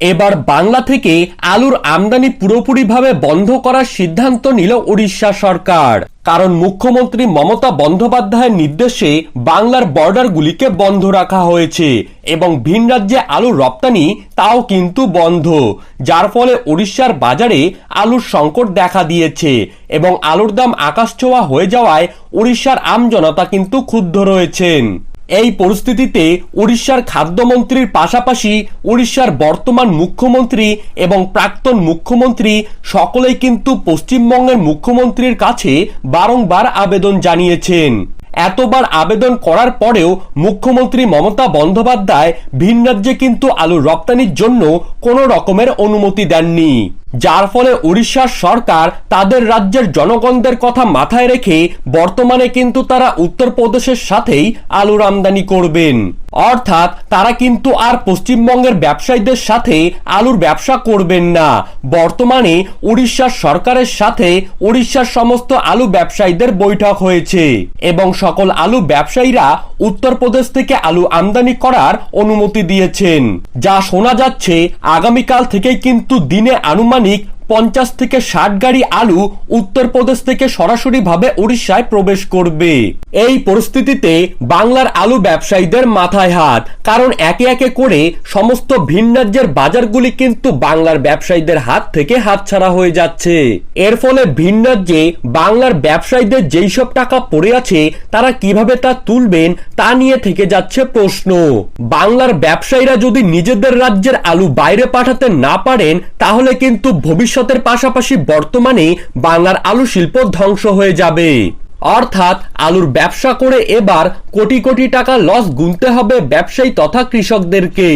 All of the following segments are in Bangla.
এবার বাংলা থেকে আলুর আমদানি পুরোপুরিভাবে বন্ধ করার সিদ্ধান্ত নিল উড়িষ্যা সরকার। কারণ মুখ্যমন্ত্রী মমতা বন্দ্যোপাধ্যায়ের নির্দেশে বাংলার বর্ডারগুলিকে বন্ধ রাখা হয়েছে এবং ভিন রাজ্যে আলুর রপ্তানি তাও কিন্তু বন্ধ, যার ফলে উড়িষ্যার বাজারে আলুর সংকট দেখা দিয়েছে এবং আলুর দাম আকাশ ছোঁয়া হয়ে যাওয়ায় উড়িষ্যার আমজনতা কিন্তু ক্ষুব্ধ রয়েছেন। এই পরিস্থিতিতে উড়িষ্যার খাদ্যমন্ত্রীর পাশাপাশি উড়িষ্যার বর্তমান মুখ্যমন্ত্রী এবং প্রাক্তন মুখ্যমন্ত্রী সকলেই কিন্তু পশ্চিমবঙ্গের মুখ্যমন্ত্রীর কাছে বারংবার আবেদন জানিয়েছেন। এতবার আবেদন করার পরেও মুখ্যমন্ত্রী মমতা বন্দ্যোপাধ্যায় ভিন রাজ্যে কিন্তু আলু রপ্তানির জন্য কোনো রকমের অনুমতি দেননি। যার ফলে উড়িষ্যার সরকার তাদের রাজ্যের জনগণদের কথা মাথায় রেখে বর্তমানে কিন্তু তারা উত্তরপ্রদেশের সাথেই আলুর আমদানি করবেন। অর্থাৎ তারা কিন্তু আর পশ্চিমবঙ্গের ব্যবসায়ীদের সাথে আলুর ব্যবসা করবেন না। বর্তমানে উড়িষ্যার সরকারের সাথে উড়িষ্যার সমস্ত আলু ব্যবসায়ীদের বৈঠক হয়েছে এবং সকল আলু ব্যবসায়ীরা উত্তরপ্রদেশ থেকে আলু আমদানি করার অনুমতি দিয়েছেন। যা শোনা যাচ্ছে, আগামীকাল থেকেই কিন্তু দিনে Panic পঞ্চাশ থেকে ষাট গাড়ি আলু উত্তরপ্রদেশ থেকে সরাসরি ভাবে উড়িষ্যায় প্রবেশ করবে। এই পরিস্থিতিতে বাংলার আলু ব্যবসায়ীদের মাথায় হাত, কারণ একে একে করে সমস্ত ভিন রাজ্যের বাজারগুলি কিন্তু বাংলার ব্যবসায়ীদের হাত থেকে হাতছাড়া হয়ে যাচ্ছে। এর ফলে ভিন রাজ্যে বাংলার ব্যবসায়ীদের যেই সব টাকা পড়ে আছে, তারা কীভাবে তা তুলবেন তা নিয়ে থেকে যাচ্ছে প্রশ্ন। বাংলার ব্যবসায়ীরা যদি নিজেদের রাজ্যের আলু বাইরে পাঠাতে না পারেন, তাহলে কিন্তু ভবিষ্যতের পাশাপাশি বর্তমানে বাংলার আলু শিল্প ধ্বংস হয়ে যাবে। অর্থাৎ আলুর ব্যবসা করে এবার কোটি কোটি টাকা লস গুনতে হবে ব্যবসায়ী তথা কৃষকদেরকে।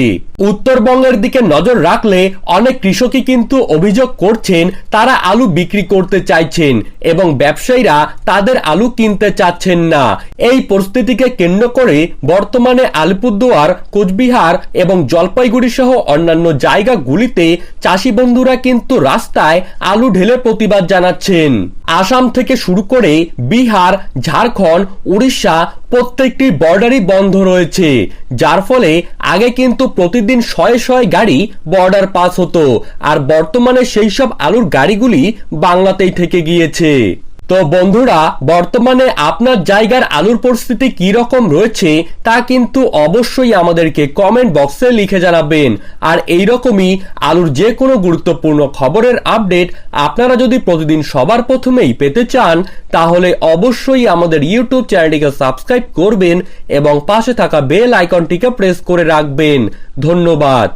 উত্তরবঙ্গের দিকে নজর রাখলে অনেক কৃষকই কিন্তু অভিযোগ করছেন, তারা আলু বিক্রি করতে চাইছেন এবং ব্যবসায়ীরা তাদের আলু কিনতে চাচ্ছেন না। এই পরিস্থিতিকে কেন্দ্র করে বর্তমানে আলিপুরদুয়ার, কোচবিহার এবং জলপাইগুড়ি সহ অন্যান্য জায়গাগুলিতে চাষি বন্ধুরা কিন্তু রাস্তায় আলু ঢেলে প্রতিবাদ জানাচ্ছেন। আসাম থেকে শুরু করে বিহার, ঝাড়খণ্ড, উড়িষ্যা প্রত্যেকটি বর্ডারই বন্ধ রয়েছে, যার ফলে আগে কিন্তু প্রতিদিন শয়ে শয়ে গাড়ি বর্ডার পাস হতো, আর বর্তমানে সেই সব আলুর গাড়িগুলি বাংলাতেই থেকে গিয়েছে। তো বন্ধুরা, বর্তমানে আপনার জায়গার আলুর পরিস্থিতি কি রকম রয়েছে তা কিন্তু অবশ্যই আমাদেরকে কমেন্ট বক্সে লিখে জানাবেন। আর এই রকমই আলুর যে কোনো গুরুত্বপূর্ণ খবরের আপডেট আপনারা যদি প্রতিদিন সবার প্রথমেই পেতে চান, তাহলে অবশ্যই আমাদের ইউটিউব চ্যানেলটিকে সাবস্ক্রাইব করবেন এবং পাশে থাকা বেল আইকনটিকে প্রেস করে রাখবেন। ধন্যবাদ।